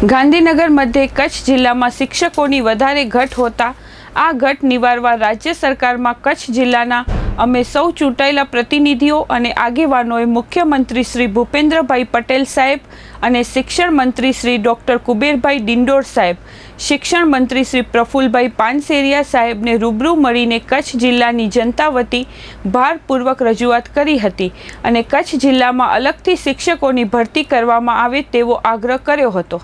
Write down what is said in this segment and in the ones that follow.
ગાંધીનગર મધ્ય કચ્છ જિલ્લામાં શિક્ષકોની વધારે ઘટ હોતા આ ઘટ નિવારવા રાજ્ય સરકારમાં કચ્છ જિલ્લાના અમે સૌ ચૂંટાયેલા પ્રતિનિધિઓ અને આગેવાનોએ મુખ્યમંત્રી શ્રી ભૂપેન્દ્રભાઈ પટેલ સાહેબ અને શિક્ષણ મંત્રી શ્રી ડૉક્ટર કુબેરભાઈ ડિંડોર સાહેબ, શિક્ષણ મંત્રી શ્રી પ્રફુલભાઈ પાનસેરિયા સાહેબને રૂબરૂ મળીને કચ્છ જિલ્લાની જનતા વતી ભારપૂર્વક રજૂઆત કરી હતી અને કચ્છ જિલ્લામાં અલગથી શિક્ષકોની ભરતી કરવામાં આવે તેવો આગ્રહ કર્યો હતો.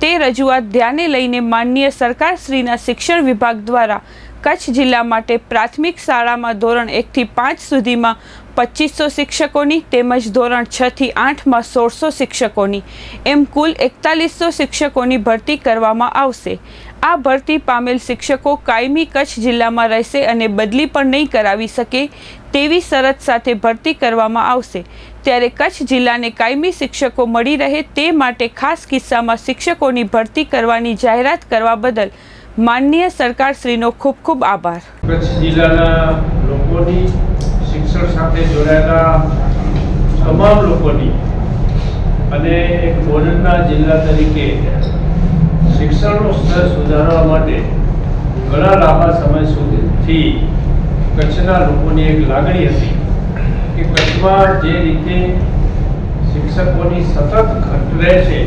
તે રજૂઆત ધ્યાને લઈને માનનીય સરકારશ્રીના શિક્ષણ વિભાગ દ્વારા કચ્છ જિલ્લા માટે પ્રાથમિક શાળામાં ધોરણ એકથી પાંચ સુધીમાં પચીસો શિક્ષકોની તેમજ ધોરણ છથી આઠમાં સોળસો શિક્ષકોની, એમ કુલ એકતાલીસો શિક્ષકોની ભરતી કરવામાં આવશે. આ ભરતી પામેલ શિક્ષકો કાયમી કચ્છ જિલ્લામાં રહેશે અને બદલી પણ નહીં કરાવી શકે તેવી શરત સાથે ભરતી કરવામાં આવશે. ત્યારે કચ્છ જિલ્લાને કાયમી શિક્ષકો મળી રહે તે માટે ખાસ કિસ્સામાં શિક્ષકોની ભરતી કરવાની જાહેરાત કરવા બદલ માનનીય સરકારશ્રીનો ખૂબ ખૂબ આભાર. કચ્છ જિલ્લાના લોકોની શિક્ષણ સાથે જોડાયેલા તમામ લોકોની અને એક બોર્ડરના જિલ્લા તરીકે શિક્ષણનું સ્તર સુધારવા માટે ઘણા લાંબા સમય સુધીથી કચ્છના લોકોની એક લાગણી હતી. કે કચ્છમાં જે રીતે શિક્ષકોની સતત ઘટ રહે છે,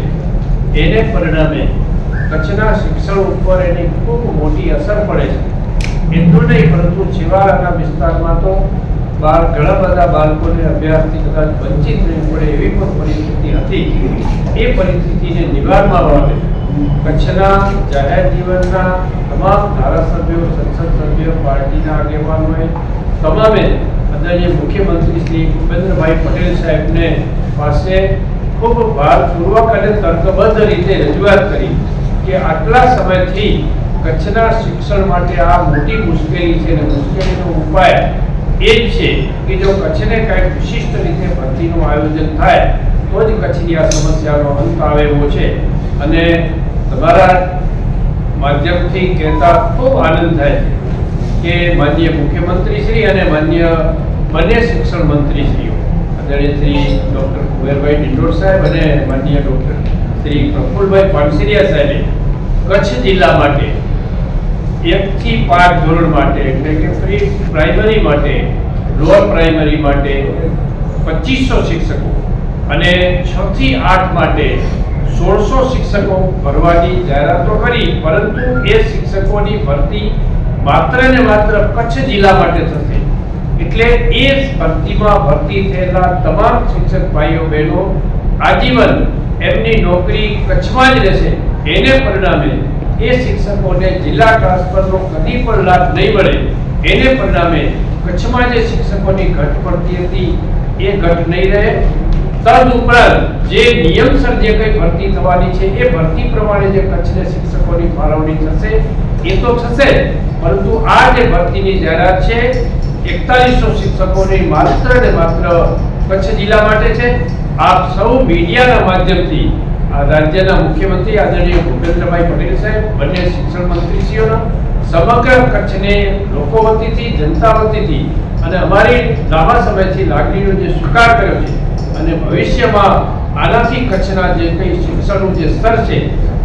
એને પરિણામે કચ્છના શિક્ષણ ઉપર એની ખૂબ મોટી અસર પડે છે. એટલું નહીં, પરંતુ છેવાડાના વિસ્તારમાં તો બાળ, ઘણા બધા બાળકોને અભ્યાસથી કદાચ વંચિત નહીં પડે એવી પણ પરિસ્થિતિ હતી. એ પરિસ્થિતિને નિવારવા માટે કચ્છના જાહેર જીવનના તમામ ધારાસભ્યો, સંસદ સભ્યો, પાર્ટીના આગેવાનોએ તમામે આદરણીય મુખ્યમંત્રી શ્રી ભૂપેન્દ્રભાઈ પટેલ સાહેબને પાસે ખૂબ ભારપૂર્વક અને તર્કબદ્ધ રીતે રજૂઆત કરી કે આટલા સમયથી કચ્છના શિક્ષણ માટે આ મોટી મુશ્કેલી છે અને મુશ્કેલીનો ઉપાય એ જ છે કે જો કચ્છને કંઈક વિશિષ્ટ રીતે ભરતીનું આયોજન થાય, તો જ કચ્છની આ સમસ્યાનો અંત આવે એવો છે. અને તમારા માધ્યમથી કહેતા ખૂબ આનંદ થાય છે કે માન્ય મુખ્યમંત્રી શ્રી અને માન્ય બંને શિક્ષણ મંત્રીશ્રીઓ, આદરણીય શ્રી ડૉક્ટર કુબેરભાઈ ડિંડોર સાહેબ અને માનનીય ડૉક્ટર શ્રી પ્રફુલભાઈ પાનસિરિયા સાહેબે કચ્છ જિલ્લા માટે એકથી પાંચ ધોરણ માટે, એટલે કે પ્રી પ્રાઇમરી માટે લોઅર પ્રાઇમરી માટે પચીસો શિક્ષકો અને છ થી આઠ માટે સોળસો શિક્ષકો ભરવાની જાહેરાતો કરી, પરંતુ એ શિક્ષકોની ભરતી માત્ર ને માત્ર કચ્છ જિલ્લા માટે થશે. એટલે એ ભરતીમાં ભરતી થયેલા તમામ શિક્ષક ભાઈઓ, બહેનો આજીવન એમની નોકરી કચ્છમાં જ રહેશે. એને પરિણામે એ શિક્ષકોને જિલ્લા ટ્રાન્સફરનો કદી પણ લાભ નહીં મળે. એને પરિણામે કચ્છમાં જે શિક્ષકોની ઘટ પડતી હતી, એ ઘટ નહીં રહે. તદ ઉપરાંત જે નિયમસર જે કંઈ ભરતી થવાની છે, એ ભરતી પ્રમાણે જે કચ્છને શિક્ષકોની ફાળવણી થશે, એ તો થશે પરંતુ આ જે ભરતીની જાહેરાત છે એકતાલીસો શિક્ષકોની માત્ર ને માત્ર કચ્છ જિલ્લા માટે છે. આપ સૌ મીડિયાના માધ્યમથી આ રાજ્યના મુખ્યમંત્રી આદરણીય ભૂપેન્દ્રભાઈ પટેલ સાહેબ બંને શિક્ષણ મંત્રીશ્રીઓના સમગ્ર કચ્છને લોકો વતીથી, જનતા વતીથી અને અમારી લાંબા સમયથી લાગણીનો જે સ્વીકાર કર્યો છે અને ભવિષ્યમાં આનાથી કચ્છના જે કંઈ શિક્ષણનું જે સ્તર છે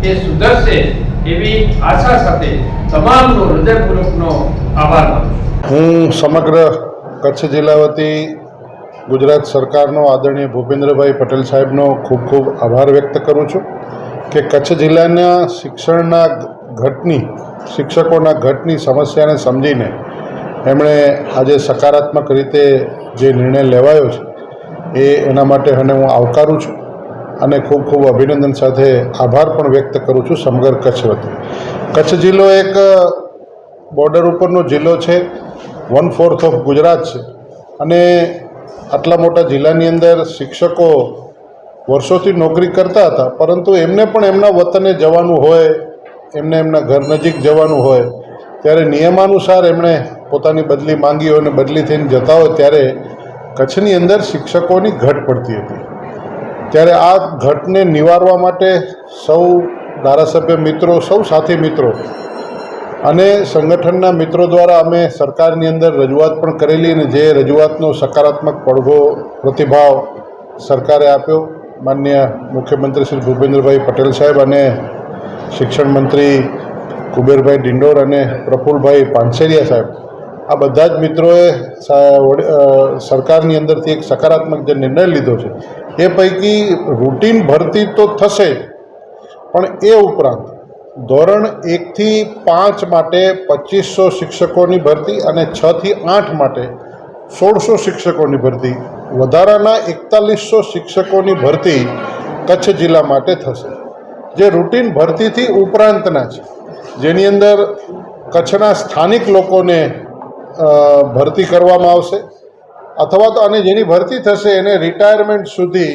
એ સુધરશે એવી આશા સાથે તમામનો હૃદયપૂર્વકનો આભાર માનું છું. હું સમગ્ર કચ્છ જિલ્લા વતી ગુજરાત સરકારનો આદરણીય ભૂપેન્દ્રભાઈ પટેલ સાહેબનો ખૂબ ખૂબ આભાર વ્યક્ત કરું છું કે કચ્છ જિલ્લાના શિક્ષણના ઘટની, શિક્ષકોના ઘટની સમસ્યાને સમજીને એમણે આજે સકારાત્મક રીતે જે નિર્ણય લેવાયો છે, એ એના માટે અને હું આવકારું છું અને ખૂબ ખૂબ અભિનંદન સાથે આભાર પણ વ્યક્ત કરું છું સમગ્ર કચ્છ વતી. કચ્છ જિલ્લો એક, બોર્ડર ઉપરનો જિલ્લો છે. વન ફોર્થ ઓફ ગુજરાત છે. અને આટલા મોટા જિલ્લાની અંદર શિક્ષકો વર્ષોથી નોકરી કરતા હતા, પરંતુ એમને પણ એમના વતને જવાનું હોય, એમને એમના ઘર નજીક જવાનું હોય, ત્યારે નિયમાનુસાર એમણે પોતાની બદલી માંગી હોય અને બદલી થઈને જતા હોય, ત્યારે કચ્છની અંદર શિક્ષકોની ઘટ પડતી હતી. ત્યારે આ ઘટને નિવારવા માટે સૌ ધારાસભ્ય મિત્રો, સૌ સાથી મિત્રો અને સંગઠનના મિત્રો દ્વારા અમે સરકારની અંદર રજૂઆત પણ કરેલી અને જે રજૂઆતનો સકારાત્મક પડઘો પ્રતિભાવ સરકારે આપ્યો, માન્ય મુખ્યમંત્રી શ્રી ભૂપેન્દ્રભાઈ પટેલ સાહેબ અને શિક્ષણ મંત્રી કુબેરભાઈ ડિંડોર અને પ્રફુલભાઈ પાનસેરિયા સાહેબ. આ બધા જ મિત્રોએ સરકારની અંદરથી એક સકારાત્મક જે નિર્ણય લીધો છે, એ પૈકી રૂટીન ભરતી તો થશે, પણ એ ઉપરાંત ધોરણ એકથી પાંચ માટે પચીસો શિક્ષકોની ભરતી અને છથી આઠ માટે સોળસો શિક્ષકોની ભરતી. વધારાના એકતાલીસો શિક્ષકોની ભરતી કચ્છ જિલ્લા માટે થશે. જે રૂટીન ભરતીથી ઉપરાંતના છે, જેની અંદર કચ્છના સ્થાનિક લોકોને ભરતી કરવામાં આવશે, અથવા તો અને જેની ભરતી થશે એને રિટાયરમેન્ટ સુધી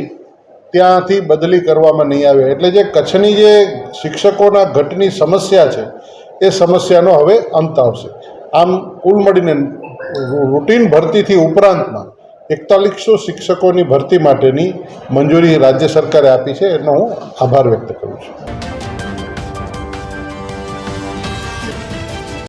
ત્યાંથી બદલી કરવામાં નહીં આવે. એટલે જે કચ્છની જે શિક્ષકોના ઘટની સમસ્યા છે, એ સમસ્યાનો હવે અંત આવશે. આમ કુલ મળીને રૂટીન ભરતીથી ઉપરાંતમાં એકતાલીસો શિક્ષકોની ભરતી માટેની મંજૂરી રાજ્ય સરકારે આપી છે, એનો હું આભાર વ્યક્ત કરું છું.